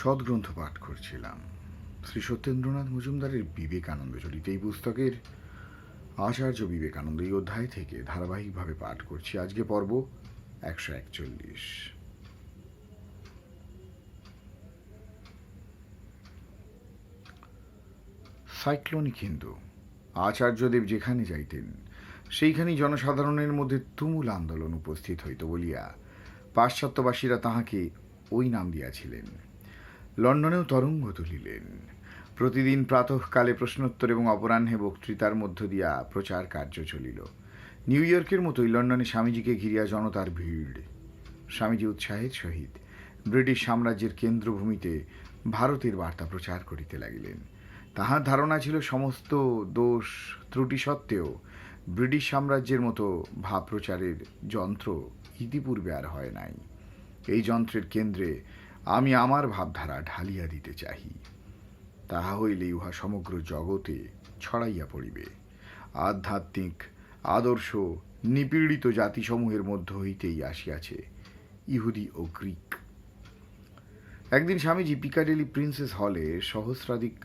সদ্গ্রন্থ পাঠ করছিলাম। শ্রী সত্যেন্দ্রনাথ মজুমদারের বিবেকানন্দ চরিত এই পুস্তকের আচার্য বিবেকানন্দ এই অধ্যায় থেকে ধারাবাহিকভাবে পাঠ করছি। আজকে পর্ব একশো একচল্লিশ। সাইক্লোনিক হিন্দু, আচার্যদেব যেখানে যাইতেন, সেইখানেই জনসাধারণের মধ্যে তুমুল আন্দোলন উপস্থিত হইত বলিয়া পাশ্চাত্যবাসীরা তাহাকে ওই নাম দিয়াছিলেন। লন্ডনেও তরঙ্গ তুলিলেন প্রতিদিন প্রাতঃকালে প্রশ্নোত্তর এবং অপরাহ্নে বক্তৃতার মধ্য দিয়া প্রচার কার্য চলিল। নিউ ইয়র্কের মতোই লন্ডনে স্বামীজিকে ঘিরিয়া জনতার ভিড়। স্বামীজি উৎসাহের সহিত ব্রিটিশ সাম্রাজ্যের কেন্দ্রভূমিতে ভারতের বার্তা প্রচার করিতে লাগিলেন। তাহার ধারণা ছিল সমস্ত দোষ ত্রুটি সত্ত্বেও ব্রিটিশ সাম্রাজ্যের মতো ভাব প্রচারের যন্ত্র ইতিপূর্বে আর হয় নাই। এই যন্ত্রের কেন্দ্রে আমি আমার ভাবধারা ঢালিয়া দিতে চাহি। তাহা হইলে উহা সমগ্র জগতে ছড়াইয়া পড়িবে। আধ্যাত্মিক, আদর্শ, নিপীড়িত জাতিসমূহের মধ্য হইতেই আসিয়াছে ইহুদি ও গ্রিক। একদিন স্বামীজি পিকাডেলি প্রিন্সেস হলে সহস্রাধিক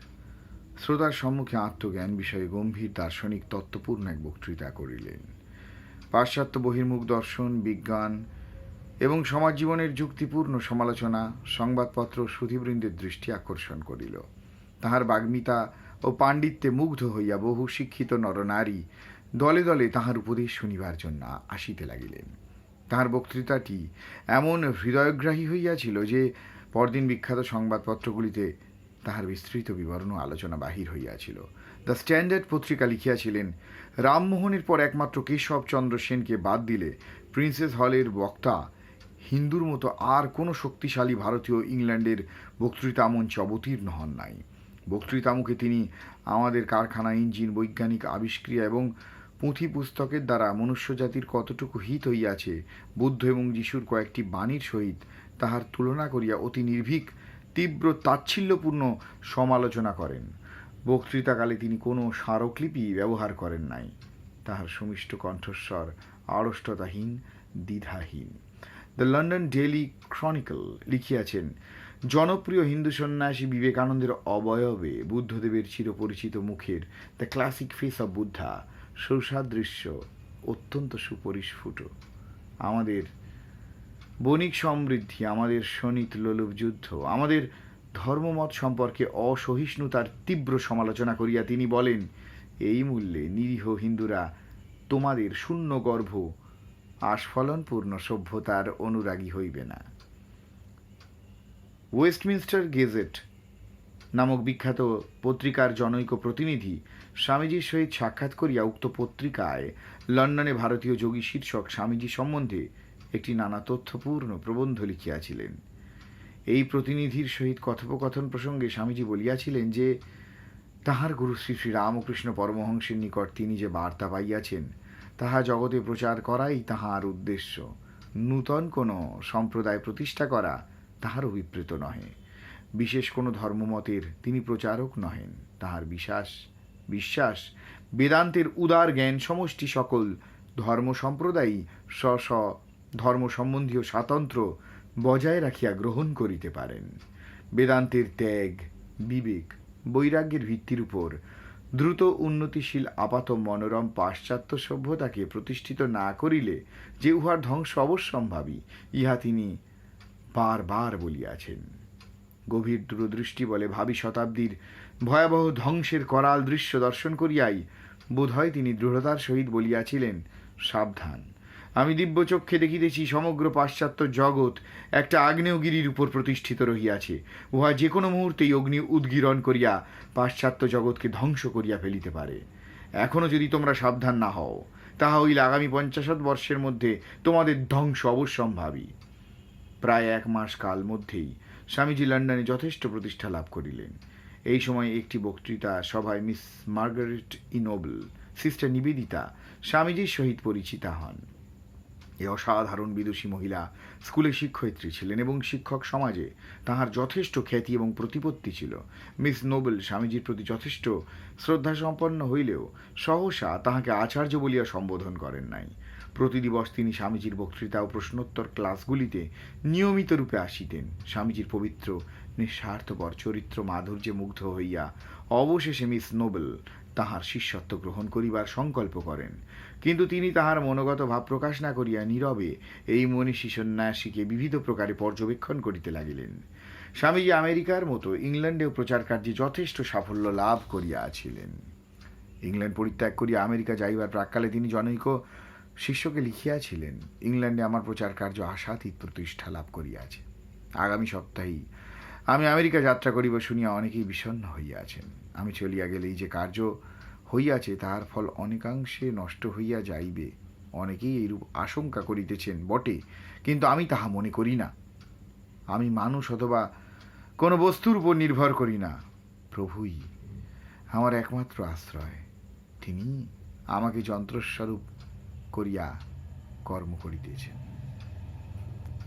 শ্রোতার সম্মুখে আত্মজ্ঞান বিষয়ে গম্ভীর দার্শনিক তত্ত্বপূর্ণ এক বক্তৃতা করিলেন। পাশ্চাত্য বহির্মুখ দর্শন, বিজ্ঞান এবং সমাজ জীবনের যুক্তিপূর্ণ সমালোচনা, সংবাদপত্র সুধীবৃন্দের দৃষ্টি আকর্ষণ করিল। তাহার বাগ্মিতা ও পাণ্ডিত্যে মুগ্ধ হইয়া বহু শিক্ষিত নরনারী দলে দলে তাহার উপদেশ শুনিবার জন্য আসিতে লাগিলেন। তাহার বক্তৃতাটি এমন হৃদয়গ্রাহী হইয়াছিল যে, পরদিন বিখ্যাত সংবাদপত্রগুলিতে তাহার বিস্তৃত বিবরণ আলোচনা বাহির হইয়াছিল। দ্য স্ট্যান্ডার্ড পত্রিকা লিখিয়াছিলেন, রামমোহনের পর একমাত্র কেশবচন্দ্র সেনকে বাদ দিলে প্রিন্সেস হলের বক্তা হিন্দুর মতো আর কোনো শক্তিশালী ভারতীয় ইংল্যান্ডের বক্তৃতা মঞ্চে অবতীর্ণ হন নাই। বক্তৃতামুখে তিনি আমাদের কারখানা, ইঞ্জিন, বৈজ্ঞানিক আবিষ্ক্রিয়া এবং পুঁথি পুস্তকের দ্বারা মনুষ্যজাতির কতটুকু হিত হইয়াছে, বুদ্ধ এবং যিশুর কয়েকটি বাণীর সহিত তাহার তুলনা করিয়া অতি নির্ভীক, তীব্র তাচ্ছিল্যপূর্ণ সমালোচনা করেন। বক্তৃতাকালে তিনি কোনো স্মারকলিপি ব্যবহার করেন নাই। তাহার সুমিষ্ট কণ্ঠস্বর আড়ষ্টতাহীন, দ্বিধাহীন। দ্য লন্ডন ডেইলি ক্রনিকল লিখিয়াছেন, জনপ্রিয় হিন্দু সন্ন্যাসী বিবেকানন্দের অবয়বে বুদ্ধদেবের চিরপরিচিত মুখের the classic face of Buddha, সৌসাদৃশ্য, অত্যন্ত সুপরিস্ফুট। আমাদের বণিক সমৃদ্ধি, আমাদের শনিত লোলুপ যুদ্ধ, আমাদের ধর্মমত সম্পর্কে অসহিষ্ণুতার তীব্র সমালোচনা করিয়া তিনি বলেন, এই মূল্যে নিরীহ হিন্দুরা তোমাদের শূন্য গর্ভ আস্ফলনপূর্ণ সভ্যতার অনুরাগী হইবে না। ওয়েস্টমিনস্টার গেজেট নামক বিখ্যাত পত্রিকার জনৈক প্রতিনিধি স্বামীজির সহিত সাক্ষাৎ করিয়া উক্ত পত্রিকায় লন্ডনে ভারতীয় যোগী শীর্ষক স্বামীজি সম্বন্ধে একটি নানা তথ্যপূর্ণ প্রবন্ধ লিখিয়াছিলেন। এই প্রতিনিধির সহিত কথোপকথন প্রসঙ্গে স্বামীজি বলিয়াছিলেন যে, তাহার গুরু শ্রী শ্রী রামকৃষ্ণ পরমহংসের নিকট তিনি যে বার্তা পাইয়াছেন তাহা জগতে প্রচার করাই তাহার উদ্দেশ্য। নূতন কোনো সম্প্রদায় প্রতিষ্ঠা করা তাহার অভিপ্রেত নহে। বিশেষ কোনো ধর্মমতের তিনি প্রচারক নহেন। তাহার বিশ্বাস বিশ্বাস, বেদান্তের উদার জ্ঞান সমষ্টি সকল ধর্ম সম্প্রদায়ই স্ব স্ব ধর্ম সম্বন্ধীয় স্বাতন্ত্র্য বজায় রাখিয়া গ্রহণ করিতে পারেন। বেদান্তের ত্যাগ, বিবেক, বৈরাগ্যের ভিত্তির উপর দ্রুত উন্নতিশীল আপাত মনোরম পাশ্চাত্য সভ্যতাকে প্রতিষ্ঠিত না করিলে যে উহার ধ্বংস অবশ্যম্ভাবী, ইহা তিনি বারবার বলিয়াছেন। গভীর দূরদৃষ্টি বলে ভাবি শতাব্দীর ভয়াবহ ধ্বংসের করাল দৃশ্য দর্শন করিয়াই বোধহয় তিনি দৃঢ়তার সহিত বলিয়াছিলেন, সাবধান। আমি দিব্যচক্ষে দেখিতেছি সমগ্র পাশ্চাত্য জগৎ একটা আগ্নেয়গিরির উপর প্রতিষ্ঠিত রহিয়াছে। উহা যে কোনো মুহূর্তেই অগ্নি উদ্গীরণ করিয়া পাশ্চাত্য জগৎকে ধ্বংস করিয়া ফেলিতে পারে। এখনও যদি তোমরা সাবধান না হও, তাহা হইলে আগামী পঞ্চাশত বর্ষের মধ্যে তোমাদের ধ্বংস অবশ্যম্ভাবী। প্রায় এক মাস কাল মধ্যেই স্বামীজি লন্ডনে যথেষ্ট প্রতিষ্ঠা লাভ করিলেন। এই সময় একটি বক্তৃতা সভায় miss Margaret Noble, sister Nivedita, স্বামীজির সহিত পরিচিতা হন। এ অসাধারণ বিদুষী মহিলা স্কুলে শিক্ষয়িত্রী ছিলেন এবং শিক্ষক সমাজে তাহার যথেষ্ট খ্যাতি এবং প্রতিপত্তি ছিল। মিস নোবেল স্বামীজির প্রতি যথেষ্ট শ্রদ্ধা সম্পন্ন হইলেও সহসা তাহাকে আচার্য বলিয়া সম্বোধন করেন নাই। প্রতিদিবস তিনি স্বামীজির বক্তৃতা ও প্রশ্নোত্তর ক্লাসগুলিতে নিয়মিত রূপে আসিতেন। স্বামীজির পবিত্র, নিঃস্বার্থপর চরিত্র মাধুর্যে মুগ্ধ হইয়া অবশেষে মিস নোবেল তাহার শিষ্যত্ব গ্রহণ করিবার সংকল্প করেন। কিন্তু তিনি তাহার মনোগত ভাব প্রকাশ না করিয়া নীরবে এই মনীষী সন্ন্যাসীকে বিবিধ প্রকারে পর্যবেক্ষণ করিতে লাগিলেন। স্বামীজি আমেরিকার মতো ইংল্যান্ডেও প্রচার কার্যে যথেষ্ট সাফল্য লাভ করিয়াছিলেন ইংল্যান্ড পরিত্যাগ করিয়া আমেরিকা যাইবার প্রাককালে তিনি জনৈক শিষ্যকে লিখিয়াছিলেন, ইংল্যান্ডে আমার প্রচার কার্য আশাতীত প্রতিষ্ঠা লাভ করিয়াছে। আগামী সপ্তাহেই আমি আমেরিকা যাত্রা করিব শুনিয়া অনেকেই বিষণ্ণ হইয়াছেন। আমি চলিয়া গেলেই যে কার্য হইয়াছে, তাহার ফল অনেকাংশে নষ্ট হইয়া যাইবে। অনেকেই এইরূপ আশঙ্কা করিতেছেন বটে, কিন্তু আমি তাহা মনে করি না। আমি মানুষ অথবা কোনো বস্তুর উপর নির্ভর করি না। প্রভুই আমার একমাত্র আশ্রয়। তিনি আমাকে যন্ত্রস্বরূপ করিয়া কর্ম করিতেছেন।